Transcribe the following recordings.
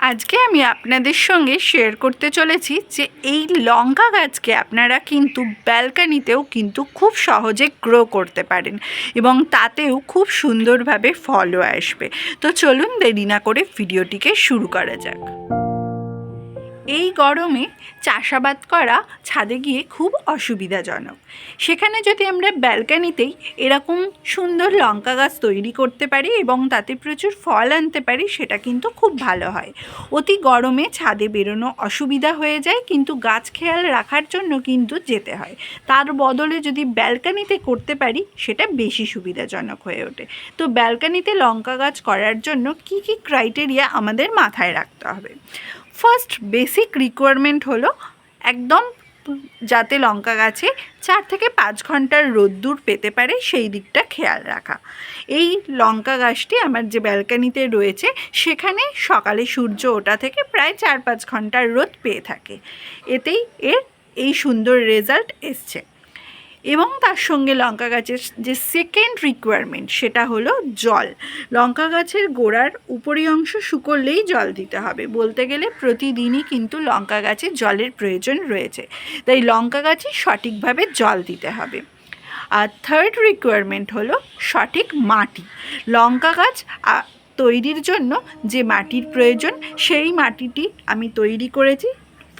আজকে আমি আপনাদের সঙ্গে শেয়ার করতে চলেছি যে এই লঙ্কা গাছকে আপনারা কিন্তু ব্যালকানিতেও কিন্তু খুব সহজে গ্রো করতে পারেন এবং তাতেও খুব সুন্দরভাবে ফলও আসবে। তো চলুন দেরি না করে ভিডিওটিকে শুরু করা যাক। এই গরমে চাষাবাদ করা ছাদে গিয়ে খুব অসুবিধাজনক। সেখানে যদি আমরা ব্যালকানিতেই এরকম সুন্দর লঙ্কা গাছ তৈরি করতে পারি এবং তাতে প্রচুর ফল আনতে পারি, সেটা কিন্তু খুব ভালো হয়। অতি গরমে ছাদে বেরোনো অসুবিধা হয়ে যায়, কিন্তু গাছ খেয়াল রাখার জন্য কিন্তু যেতে হয়। তার বদলে যদি ব্যালকানিতে করতে পারি, সেটা বেশি সুবিধাজনক হয়ে ওঠে। তো ব্যালকানিতে লঙ্কা গাছ করার জন্য কি কি ক্রাইটেরিয়া আমাদের মাথায় রাখতে হবে? ফার্স্ট বেসিক রিকোয়ারমেন্ট হলো একদম যাতে লঙ্কা গাছে চার থেকে পাঁচ ঘণ্টার রোদ্দুর পেতে পারে সেই দিকটা খেয়াল রাখা। এই লঙ্কা গাছটি আমার যে ব্যালকানিতে রয়েছে, সেখানে সকালে সূর্য ওঠা থেকে প্রায় চার পাঁচ ঘণ্টার রোদ পেয়ে থাকে। এতেই এর এই সুন্দর রেজাল্ট এসছে। এবং তার সঙ্গে লঙ্কা গাছের যে সেকেন্ড রিকোয়ারমেন্ট সেটা হলো জল। লঙ্কা গাছের গোড়ার উপরি অংশ শুকোলেই জল দিতে হবে। বলতে গেলে প্রতিদিনই কিন্তু লঙ্কা গাছে জলের প্রয়োজন রয়েছে। তাই লঙ্কা গাছে সঠিকভাবে জল দিতে হবে। আর থার্ড রিকোয়ারমেন্ট হলো সঠিক মাটি। লঙ্কা গাছ তৈরির জন্য যে মাটির প্রয়োজন, সেই মাটিটি আমি তৈরি করেছি।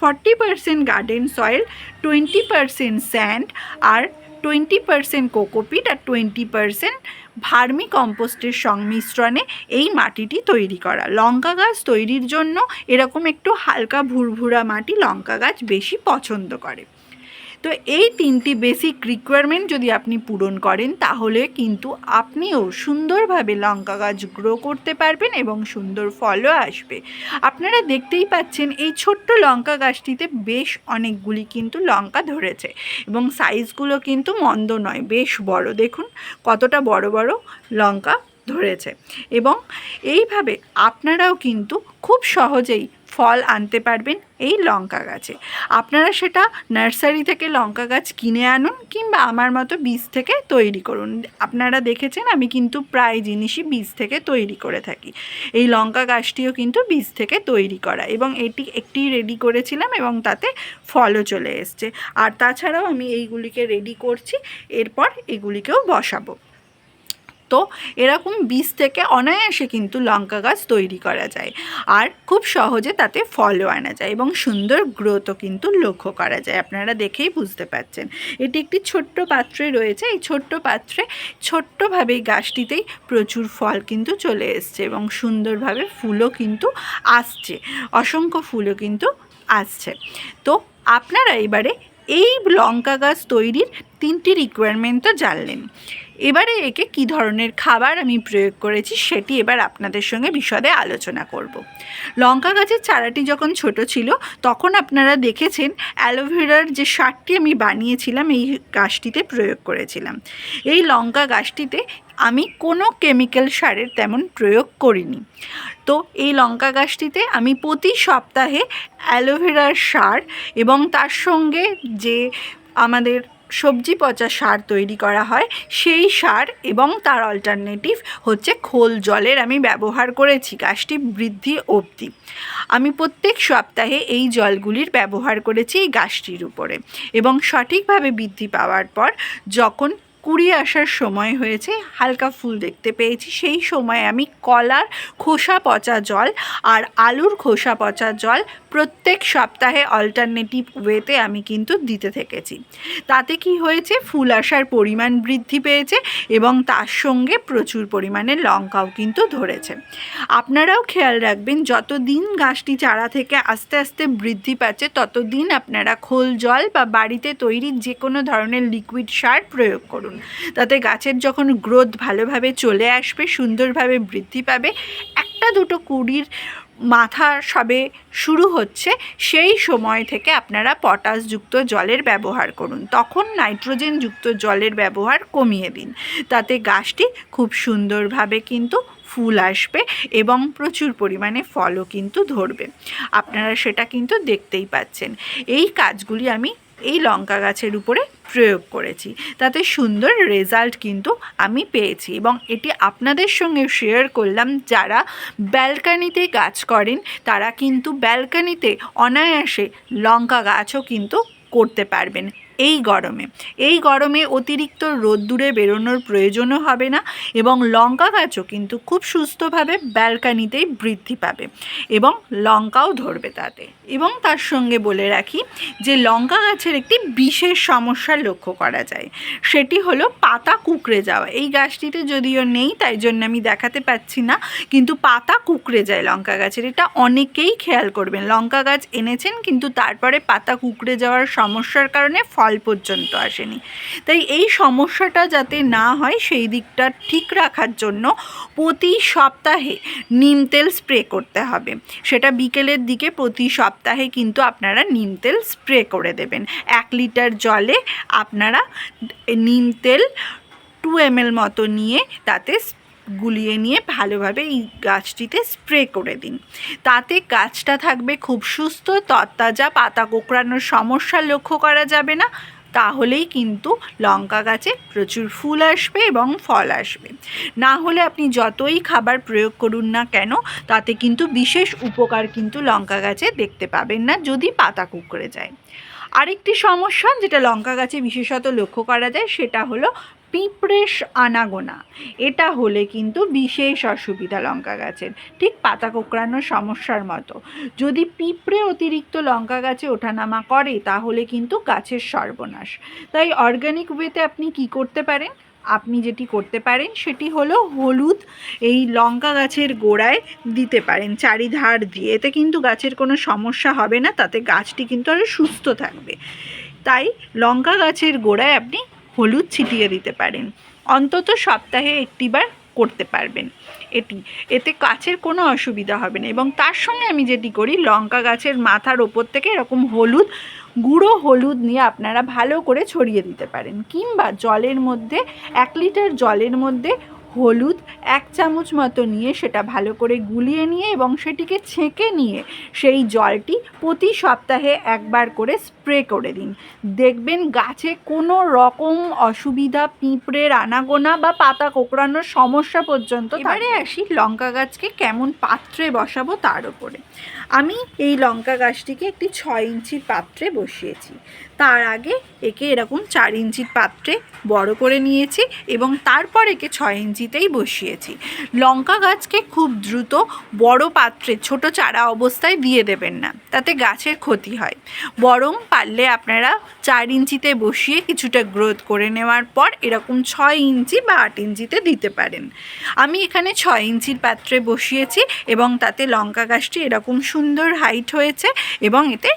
Forty percent garden soil twenty percent sand আর টোয়েন্টি পারসেন্ট কোকোপিট আর টোয়েন্টি পারসেন্ট ভার্মি কম্পোস্টের সংমিশ্রণে এই মাটিটি তৈরি করা। লঙ্কা গাছ তৈরির জন্য এরকম একটু হালকা ভুরভুরা মাটি লঙ্কা গাছ বেশি পছন্দ করে। তো এই তিনটি বেসিক রিকোয়ারমেন্ট যদি আপনি পূরণ করেন, তাহলে কিন্তু আপনিও সুন্দরভাবে লঙ্কা গাছ গ্রো করতে পারবেন এবং সুন্দর ফলও আসবে। আপনারা দেখতেই পাচ্ছেন এই ছোট্ট লঙ্কা গাছটিতে বেশ অনেকগুলি কিন্তু লঙ্কা ধরেছে এবং সাইজগুলো কিন্তু মন্দ নয়, বেশ বড়। দেখুন কতটা বড় বড় লঙ্কা ধরেছে এবং এইভাবে আপনারাও কিন্তু খুব সহজেই ফল আনতে পারবেন এই লঙ্কা গাছে। আপনারা সেটা নার্সারি থেকে লঙ্কা গাছ কিনে আনুন কিংবা আমার মতো বীজ থেকে তৈরি করুন। আপনারা দেখেছেন আমি কিন্তু প্রায় জিনিসই বীজ থেকে তৈরি করে থাকি। এই লঙ্কা গাছটিও কিন্তু বীজ থেকে তৈরি করা এবং এটি একটি রেডি করেছিলাম এবং তাতে ফলও চলে এসছে। আর তাছাড়াও আমি এইগুলিকে রেডি করছি, এরপর এগুলিকেও বসাবো। তো এরকম বীজ থেকে অনায়াসে কিন্তু লঙ্কা গাছ তৈরি করা যায়। আর খুব সহজে তাতে ফলও আনা যায় এবং সুন্দর গ্রোথও কিন্তু লক্ষ্য করা যায়। আপনারা দেখেই বুঝতে পারছেন। এটি একটি ছোট্ট পাত্রে রয়েছে। এই ছোট্ট পাত্রে ছোট্টভাবে এই গাছটিতেই প্রচুর ফল কিন্তু চলে এসছে এবং সুন্দরভাবে ফুলও কিন্তু আসছে। অসংখ্য ফুলও কিন্তু আসছে। তো আপনারা এবারে এই লঙ্কা গাছ তৈরির তিনটি রিকোয়ারমেন্ট তো জানলেন। এবারে একে কি ধরনের খাবার আমি প্রয়োগ করেছি সেটি এবার আপনাদের সঙ্গে বিশদে আলোচনা করব। লঙ্কা গাছের চারাটি যখন ছোট ছিল, তখন আপনারা দেখেছেন অ্যালোভেরার যে সারটি আমি বানিয়েছিলাম, এই গাছটিতে প্রয়োগ করেছিলাম। এই লঙ্কা গাছটিতে আমি কোনো কেমিক্যাল সারের তেমন প্রয়োগ করিনি। তো এই লঙ্কা গাছটিতে আমি প্রতি সপ্তাহে অ্যালোভেরার সার এবং তার সঙ্গে যে আমাদের সবজি পচা সার তৈরি করা হয়। সেই সার এবং তার অল্টারনেটিভ হচ্ছে খোল জলের আমি ব্যবহার করেছি, গাছটি বৃদ্ধি অবধি। আমি প্রত্যেক সপ্তাহে এই জলগুলির ব্যবহার করেছি এই গাছটির উপরে এবং সঠিকভাবে বৃদ্ধি পাওয়ার পর যখন কুড়ি আসার সময় হয়েছে, হালকা ফুল দেখতে পেয়েছি। সেই সময় আমি কলার খোসা পচা জল আর আলুর খোসা পচা জল প্রত্যেক সপ্তাহে অল্টারনেটিভ ওয়েতে আমি কিন্তু দিতে থেকেছি। তাতে কি হয়েছে, ফুল আসার পরিমাণ বৃদ্ধি পেয়েছে এবং তার সঙ্গে প্রচুর পরিমাণে লঙ্কাও কিন্তু ধরেছে। আপনারাও খেয়াল রাখবেন যত দিন গাছটি চারা থেকে আস্তে আস্তে বৃদ্ধি পাচ্ছে, ততদিন আপনারা খোল জল বা বাড়িতে তৈরি যে কোনো ধরনের লিকুইড সার প্রয়োগ করুন। তাতে গাছের যখন গ্রোথ ভালোভাবে চলে আসবে, সুন্দরভাবে বৃদ্ধি পাবে, একটা দুটো কুড়ির মাথা সবে শুরু হচ্ছে, সেই সময় থেকে আপনারা পটাশযুক্ত জলের ব্যবহার করুন। তখন নাইট্রোজেনযুক্ত জলের ব্যবহার কমিয়ে দিন। তাতে গাছটি খুব সুন্দরভাবে কিন্তু ফুল আসবে এবং প্রচুর পরিমাণে ফলও কিন্তু ধরবে। আপনারা সেটা কিন্তু দেখতেই পাচ্ছেন। এই কাজগুলি আমি এই লঙ্কা গাছের উপরে প্রয়োগ করেছি। তাতে সুন্দর রেজাল্ট কিন্তু আমি পেয়েছি এবং এটি আপনাদের সঙ্গে শেয়ার করলাম। যারা ব্যালকানিতে গাছ করেন, তারা কিন্তু ব্যালকানিতে অনায়াসে লঙ্কা গাছও কিন্তু করতে পারবেন। এই গরমে। এই গরমে অতিরিক্ত রোদ্দুরে বেরোনোর প্রয়োজনও হবে না এবং লঙ্কা গাছও কিন্তু খুব সুস্থভাবে ব্যালকানিতেই বৃদ্ধি পাবে এবং লঙ্কাও ধরবে তাতে। এবং তার সঙ্গে বলে রাখি যে লঙ্কা গাছের একটি বিশেষ সমস্যা লক্ষ্য করা যায়। সেটি হলো পাতা কুকড়ে যাওয়া। এই গাছটিতে যদিও নেই, তাই জন্য আমি দেখাতে পাচ্ছি না, কিন্তু পাতা কুকড়ে যায় লঙ্কা গাছের। এটা অনেকেই খেয়াল করবেন। লঙ্কা গাছ এনেছেন, কিন্তু তারপরে পাতা কুকড়ে যাওয়ার সমস্যার কারণে ফল পর্যন্ত আসেনি। তাই এই সমস্যাটা যাতে না হয়, সেই দিকটা ঠিক রাখার জন্য প্রতি সপ্তাহে নিম তেল স্প্রে করতে হবে। সেটা বিকেলের দিকে প্রতি সপ্তাহে কিন্তু আপনারা নিম তেল স্প্রে করে দেবেন। এক লিটার জলে আপনারা নিম তেল টু এম মতো নিয়ে তাতে গুলিয়ে নিয়ে ভালোভাবে এই গাছটিতে স্প্রে করে দিন। তাতে গাছটা থাকবে খুব সুস্থ, তরতাজা, পাতা কোঁকড়ানোর সমস্যা লক্ষ্য করা যাবে না। তাহলেই কিন্তু লঙ্কা গাছে প্রচুর ফুল আসবে এবং ফল আসবে। না হলে আপনি যতই খাবার প্রয়োগ করুন না কেন, তাতে কিন্তু বিশেষ উপকার কিন্তু লঙ্কা গাছে দেখতে পাবেন না যদি পাতা কুকড়ে যায়। আরেকটি সমস্যা যেটা লঙ্কা গাছে বিশেষত লক্ষ্য করা যায় সেটা হলো পিঁপড়েশ আনাগোনা। এটা হলে কিন্তু বিশেষ অসুবিধা লঙ্কা গাছের। ঠিক পাতা কোঁকড়ানোর সমস্যার মতো। যদি পিঁপড়ে অতিরিক্ত লঙ্কা গাছে ওঠানামা করে, তাহলে কিন্তু গাছের সর্বনাশ। তাই অর্গানিক ওয়েতে আপনি কি করতে পারেন? আপনি যেটি করতে পারেন, সেটি হলো হলুদ এই লঙ্কা গাছের গোড়ায় দিতে পারেন, চারিধার দিয়ে। এতে কিন্তু গাছের কোনো সমস্যা হবে না, তাতে গাছটি কিন্তু আরও সুস্থ থাকবে। তাই লঙ্কা গাছের গোড়ায় আপনি হলুদ ছিটিয়ে দিতে পারেন। অন্তত সপ্তাহে একটিবার করতে পারবেন এটি। এতে গাছের কোনো অসুবিধা হবে না এবং তার সঙ্গে আমি যেটি করি, লঙ্কা গাছের মাথার ওপর থেকে এরকম হলুদ, গুঁড়ো হলুদ নিয়ে আপনারা ভালো করে ছড়িয়ে দিতে পারেন কিংবা জলের মধ্যে, এক লিটার জলের মধ্যে হলুদ এক চামচ মতো নিয়ে সেটা ভালো করে গুলিয়ে নিয়ে এবং সেটিকে ছেঁকে নিয়ে সেই জলটি প্রতি সপ্তাহে একবার করে স্প্রে করে দিন। দেখবেন গাছে কোনো রকম অসুবিধা, পিঁপড়ের আনাগোনা বা পাতা কোঁকড়ানোর সমস্যা পর্যন্ত এবারে আসি লঙ্কা গাছকে কেমন পাত্রে বসাবো তার উপরে। আমি এই লঙ্কা গাছটিকে একটি ছয় ইঞ্চির পাত্রে বসিয়েছি। তার আগে একে এরকম চার ইঞ্চির পাত্রে বড় করে নিয়েছি এবং তারপর একে ছয় ইঞ্চিতেই বসিয়েছি। লঙ্কা গাছকে খুব দ্রুত বড় পাত্রে, ছোট চারা অবস্থায় দিয়ে দেবেন না, তাতে গাছের ক্ষতি হয়। বরং পারলে আপনারা চার ইঞ্চিতে বসিয়ে কিছুটা গ্রোথ করে নেওয়ার পর এরকম ছয় ইঞ্চি বা আট ইঞ্চিতে দিতে পারেন। আমি এখানে ছয় ইঞ্চির পাত্রে বসিয়েছি এবং তাতে লঙ্কা গাছটি এরকম সুন্দর হাইট হয়েছে এবং এতে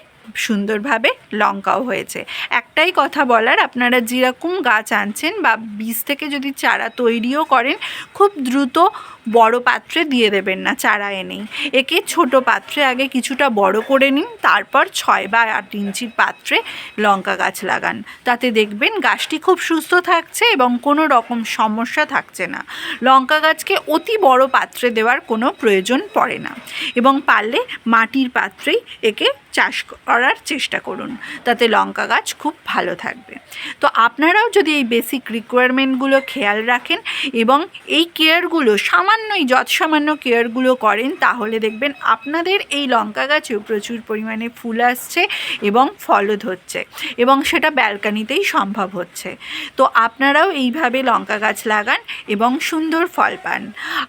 সুন্দরভাবে লঙ্কাও হয়েছে। একটাই কথা বলার, আপনারা যেরকম গাছ আনছেন বা বীজ থেকে যদি চারা তৈরিও করেন, খুব দ্রুত বড় পাত্রে দিয়ে দেবেন না, চারা এনেই। একে ছোট পাত্রে আগে কিছুটা বড় করে নিন, তারপর ছয় বা আট ইঞ্চির পাত্রে লঙ্কা গাছ লাগান। তাতে দেখবেন গাছটি খুব সুস্থ থাকছে এবং কোনো রকম সমস্যা থাকছে না। লঙ্কা গাছকে অতি বড় পাত্রে দেওয়ার কোনো প্রয়োজন পড়ে না এবং পারলে মাটির পাত্রেই একে চাষ করার চেষ্টা করুন। তাতে লঙ্কা গাছ খুব ভালো থাকবে। তো আপনারাও যদি এই বেসিক রিকোয়ারমেন্টগুলো খেয়াল রাখেন এবং এই কেয়ারগুলো সামান্যই যৎ সামান্য কেয়ারগুলো করেন, তাহলে দেখবেন আপনাদের এই লঙ্কা গাছেও প্রচুর পরিমাণে ফুল আসছে এবং ফলও ধরছে এবং সেটা ব্যালকানিতেই সম্ভব হচ্ছে। তো আপনারাও এইভাবে লঙ্কা গাছ লাগান এবং সুন্দর ফল পান।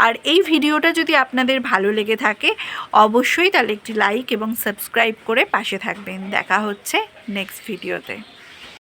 আর এই ভিডিওটা যদি আপনাদের ভালো লেগে থাকে, অবশ্যই তাহলে একটি লাইক এবং সাবস্ক্রাইব করে পাশে থাকবেন। দেখা হচ্ছে নেক্সট ভিডিওতে।